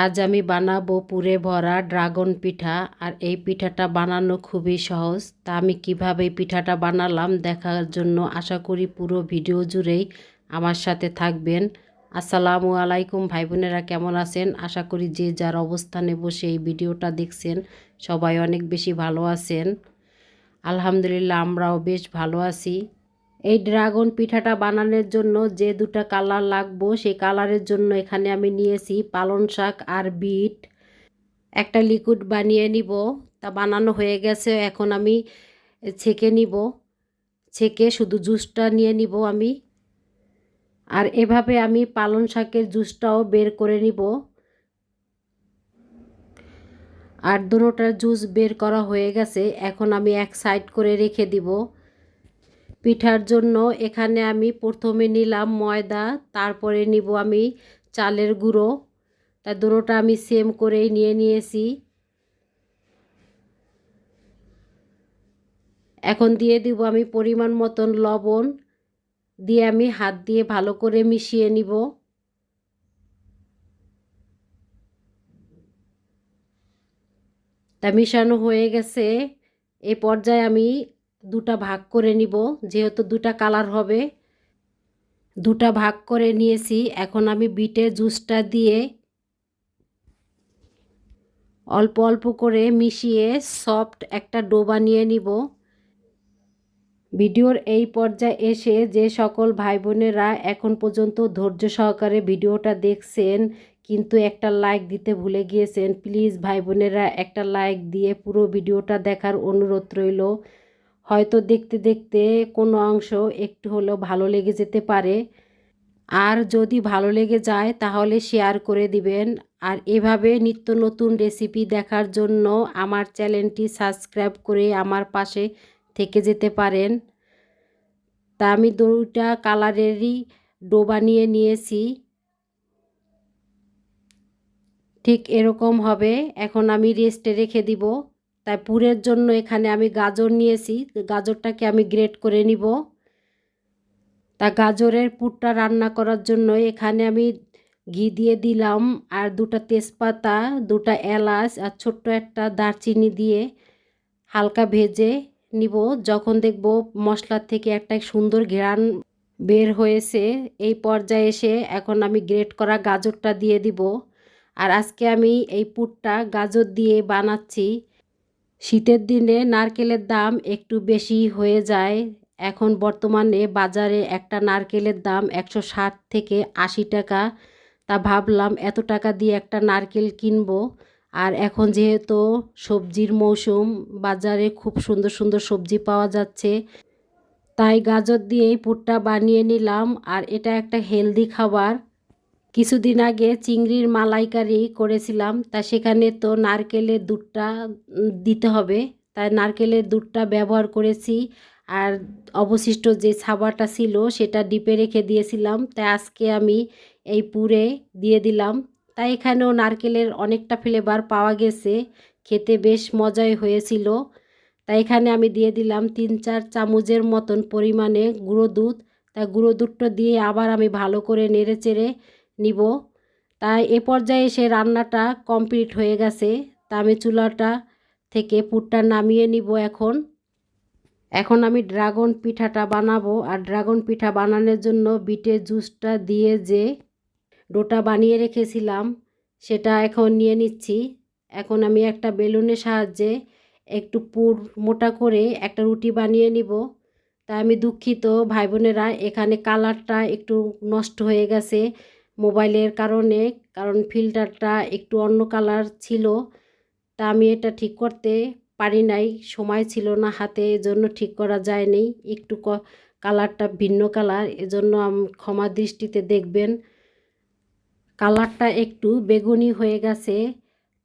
আজ আমি বানাবো পুরে ভরা ড্রাগন পিঠা, আর এই পিঠাটা বানানো খুবই সহজ। তা আমি কীভাবে পিঠাটা বানালাম দেখার জন্য আশা করি পুরো ভিডিও জুড়েই আমার সাথে থাকবেন। আসসালামু আলাইকুম ভাই বোনেরা কেমন আছেন? আশা করি যে যার অবস্থানে বসে এই ভিডিওটা দেখছেন সবাই অনেক বেশি ভালো আছেন। আলহামদুলিল্লাহ, আমরাও বেশ ভালো আছি। এই ড্রাগন পিঠাটা বানানোর জন্য যে দুটা কালার লাগবো সেই কালারের জন্য এখানে আমি নিয়েছি পালং শাক আর বিট। একটা লিকুইড বানিয়ে নিব। তা বানানো হয়ে গেছে, এখন আমি ছেঁকে নিব। ছেঁকে শুধু জুসটা নিয়ে নিব আমি। আর এভাবে আমি পালং শাকের জুসটাও বের করে নিব। আর দুটোটার জুস বের করা হয়ে গেছে, এখন আমি এক সাইড করে রেখে দিব। পিঠার জন্য এখানে আমি প্রথমে নিলাম ময়দা, তারপরে নিব আমি চালের গুঁড়ো। তা দুটোটা আমি সেম করেই নিয়ে নিয়েছি। এখন দিয়ে দিব আমি পরিমাণ মতন লবণ। দিয়ে আমি হাত দিয়ে ভালো করে মিশিয়ে নিব। তা মিশানো হয়ে গেছে। এ পর্যায়ে আমি দুটা ভাগ করে নিব, যেহেতু দুটা কালার হবে। দুটা ভাগ করে নিয়েছি, এখন আমি বিটের জুসটা দিয়ে অল্প অল্প করে মিশিয়ে সফট একটা ডো বানিয়ে নিব। ভিডিওর এই পর্যায়ে এসে যে সকল ভাই বোনেরা এখন পর্যন্ত ধৈর্য সহকারে ভিডিওটা দেখছেন, কিন্তু একটা লাইক দিতে ভুলে গিয়েছেন প্লিজ ভাই বোনেরা একটা লাইক দিয়ে পুরো ভিডিওটা দেখার অনুরোধ রইল। হয়তো দেখতে দেখতে কোনো অংশ একটু হলেও ভালো লেগে যেতে পারে। আর যদি ভালো লেগে যায়, তাহলে শেয়ার করে দিবেন। আর এভাবে নিত্য নতুন রেসিপি দেখার জন্য আমার চ্যানেলটি সাবস্ক্রাইব করে আমার পাশে থেকে যেতে পারেন। তা আমি দুটা কালারেরই ডো বানিয়ে নিয়েছি। ঠিক এরকম হবে। এখন আমি রেস্টে রেখে দিব। তাই পুরের জন্য এখানে আমি গাজর নিয়েছি। গাজরটাকে আমি গ্রেট করে নিব। তা গাজরের পুরটা রান্না করার জন্য এখানে আমি ঘি দিয়ে দিলাম আর দুটা তেজপাতা, দুটা এলাচ আর ছোট্ট একটা দারচিনি দিয়ে হালকা ভেজে নিব। যখন দেখব মশলার থেকে একটা সুন্দর ঘেরান বের হয়েছে, এই পর্যায়ে এসে এখন আমি গ্রেট করা গাজরটা দিয়ে দিব। আর আজকে আমি এই পুরটা গাজর দিয়ে বানাচ্ছি। শীতের দিনে নারকেলের দাম একটু বেশি হয়ে যায়। এখন বর্তমানে বাজারে একটা নারকেলের দাম একশো ষাট থেকে আশি টাকা। তা ভাবলাম এত টাকা দিয়ে একটা নারকেল কিনবো। আর এখন যেহেতু সবজির মৌসুম, বাজারে খুব সুন্দর সুন্দর সবজি পাওয়া যাচ্ছে। তাই গাজর দিয়েই পুরটা বানিয়ে নিলাম। আর এটা একটা হেলদি খাবার। কিছুদিন আগে চিংড়ির মালাইকারি করেছিলাম, তা সেখানে তো নারকেলের দুধটা দিতে হবে। তাই নারকেলের দুধটা ব্যবহার করেছি। আর অবশিষ্ট যে ছাবাটা ছিল, সেটা ডিপে রেখে দিয়েছিলাম। তাই আজকে আমি এই পুরে দিয়ে দিলাম। তাই এখানেও নারকেলের অনেকটা ফ্লেভার পাওয়া গেছে। খেতে বেশ মজাই হয়েছিল। তাই এখানে আমি দিয়ে দিলাম তিন চার চামচের মতন পরিমাণে গুঁড়ো দুধ। তাই গুঁড়ো দুধটা দিয়ে আবার আমি ভালো করে নেড়ে চেড়ে নিব। তাই এ পর্যায়ে এসে রান্নাটা কমপ্লিট হয়ে গেছে। তা আমি চুলাটা থেকে পুরটা নামিয়ে নিব এখন। এখন আমি ড্রাগন পিঠাটা বানাবো। আর ড্রাগন পিঠা বানানোর জন্য বিটের জুসটা দিয়ে যে ডোটা বানিয়ে রেখেছিলাম, সেটা এখন নিয়ে নিচ্ছি। এখন আমি একটা বেলুনের সাহায্যে একটু পুর মোটা করে একটা রুটি বানিয়ে নিব। তা আমি দুঃখিত ভাই বোনেরা এখানে কালারটা একটু নষ্ট হয়ে গেছে। মোবাইলের কারণে, কারণ ফিল্টারটা একটু অন্য কালার ছিল। তা আমি এটা ঠিক করতে পারি নাই, সময় ছিল না হাতে, এজন্য ঠিক করা যায়নি। একটু কালারটা ভিন্ন কালার, এজন্য ক্ষমা দৃষ্টিতে দেখবেন। কালারটা একটু বেগুনি হয়ে গেছে,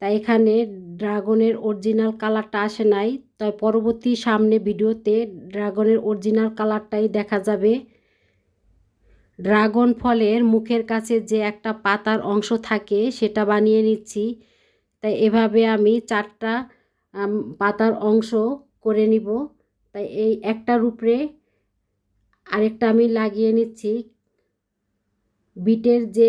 তাই এখানে ড্রাগনের অরিজিনাল কালারটা আসে নাই। তাই পরবর্তী সামনে ভিডিওতে ড্রাগনের অরিজিনাল কালারটাই দেখা যাবে। ড্রাগন ফলের মুখের কাছে যে একটা পাতার অংশ থাকে, সেটা বানিয়ে নিচ্ছি। তাই এভাবে আমি চারটা পাতার অংশ করে নিব। তাই এই একটার উপরে আরেকটা আমি লাগিয়ে নিচ্ছি। বিটের যে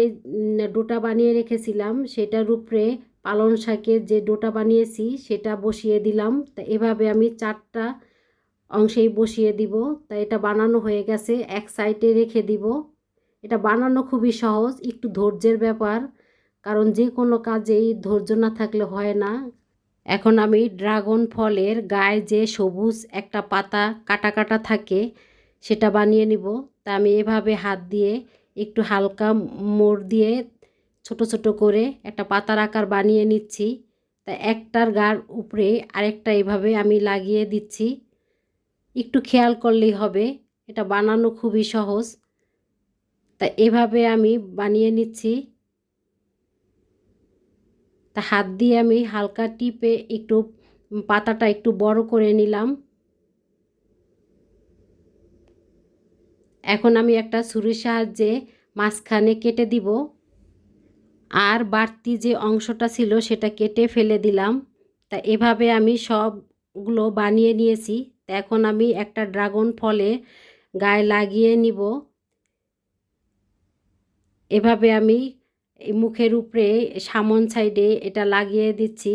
ডোটা বানিয়ে রেখেছিলাম সেটার উপরে পালং শাকের যে ডোটা বানিয়েছি, সেটা বসিয়ে দিলাম। তা এভাবে আমি চারটা অংশেই বসিয়ে দিব। তা এটা বানানো হয়ে গেছে, এক সাইডে রেখে দিব। এটা বানানো খুবই সহজ, একটু ধৈর্যের ব্যাপার। কারণ যে কোনো কাজেই ধৈর্য না থাকলে হয় না। এখন আমি ড্রাগন ফলের গায়ে যে সবুজ একটা পাতা কাটা কাটা থাকে, সেটা বানিয়ে নিব। তা আমি এভাবে হাত দিয়ে একটু হালকা মোড় দিয়ে ছোট ছোট করে একটা পাতার আকার বানিয়ে নিচ্ছি। তা একটার গার উপরে আরেকটা এভাবে আমি লাগিয়ে দিচ্ছি। একটু খেয়াল করলেই হবে, এটা বানানো খুবই সহজ। তা এভাবে আমি বানিয়ে নিচ্ছি। তা হাত দিয়ে আমি হালকা টিপে একটু পাতাটা একটু বড় করে নিলাম। এখন আমি একটা ছুরির সাহায্যে মাঝখানে কেটে দিব। আর বাড়তি যে অংশটা ছিল সেটা কেটে ফেলে দিলাম। তা এভাবে আমি সবগুলো বানিয়ে নিয়েছি। তা এখন আমি একটা ড্রাগন ফলে গায়ে লাগিয়ে নিব। এভাবে আমি মুখের উপরে সামন সাইডে এটা লাগিয়ে দিচ্ছি।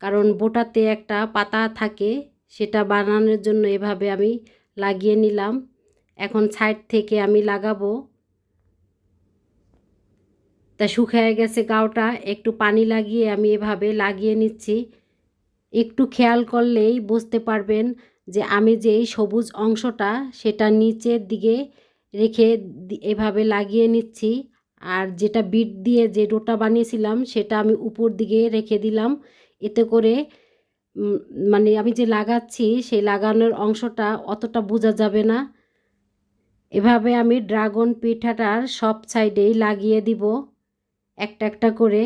কারণ বোটাতে একটা পাতা থাকে, সেটা বানানোর জন্য এভাবে আমি লাগিয়ে নিলাম। এখন সাইড থেকে আমি লাগাবো। তা শুকিয়ে গেছে গাওটা, একটু পানি লাগিয়ে আমি এভাবে লাগিয়ে নিচ্ছি। একটু খেয়াল করলেই বুঝতে পারবেন যে আমি যে এই সবুজ অংশটা, সেটা নিচের দিকে রেখে এভাবে লাগিয়ে নিচ্ছি। আর যেটা বিট দিয়ে যে ডোটা বানিয়েছিলাম, সেটা আমি উপর দিকে রেখে দিলাম। এতে করে মানে আমি যে লাগাচ্ছি, সেই লাগানোর অংশটা অতটা বোঝা যাবে না। এভাবে আমি ড্রাগন পিঠাটার সব সাইডেই লাগিয়ে দিব, একটা একটা করে।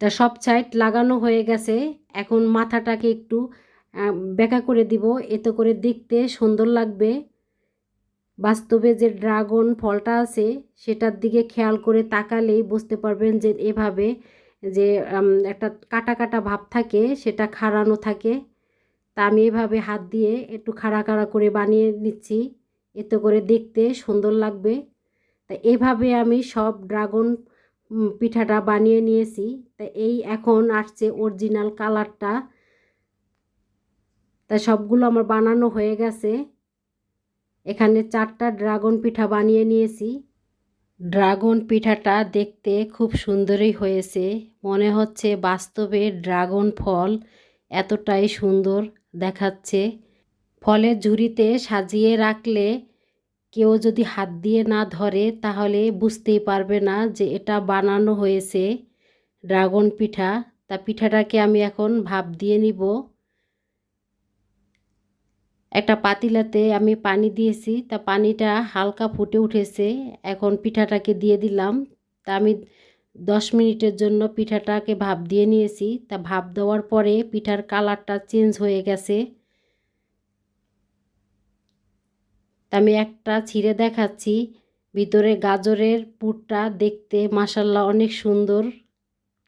তা সব সাইড লাগানো হয়ে গেছে। এখন মাথাটাকে একটু বেঁকা করে দিব। এতে করে দেখতে সুন্দর লাগবে। বাস্তবে যে ড্রাগন ফলটা আছে, সেটার দিকে খেয়াল করে তাকালেই বুঝতে পারবেন যে এভাবে যে একটা কাটা কাটা ভাব থাকে, সেটা খাড়ানো থাকে। তা আমি এভাবে হাত দিয়ে একটু খাড়া খাড়া করে বানিয়ে নিচ্ছি। এতে করে দেখতে সুন্দর লাগবে। তা এভাবে আমি সব ড্রাগন পিঠাটা বানিয়ে নিয়েছি। তা এই এখন আসছে অরিজিনাল কালারটা। তা সবগুলো আমার বানানো হয়ে গেছে। এখানে চারটা ড্রাগন পিঠা বানিয়ে নিয়েছি। ড্রাগন পিঠাটা দেখতে খুব সুন্দরই হয়েছে। মনে হচ্ছে বাস্তবে ড্রাগন ফল এতটাই সুন্দর দেখাচ্ছে। ফলের ঝুড়িতে সাজিয়ে রাখলে কেউ যদি হাত দিয়ে না ধরে তাহলে বুঝতেই পারবে না যে এটা বানানো হয়েছে ড্রাগন পিঠা। তা পিঠাটাকে আমি এখন ভাপ দিয়ে নিব। একটা পাতিলাতে আমি পানি দিয়েছি, তা পানিটা হালকা ফুটে উঠেছে, এখন পিঠাটাকে দিয়ে দিলাম। তা আমি দশ মিনিটের জন্য পিঠাটাকে ভাপ দিয়ে নিয়েছি, তা ভাপ দেওয়ার পরে পিঠার কালারটা চেঞ্জ হয়ে গেছে। তা আমি একটা ছিঁড়ে দেখাচ্ছি, ভিতরে গাজরের পুরটা দেখতে মাসাল্লাহ অনেক সুন্দর।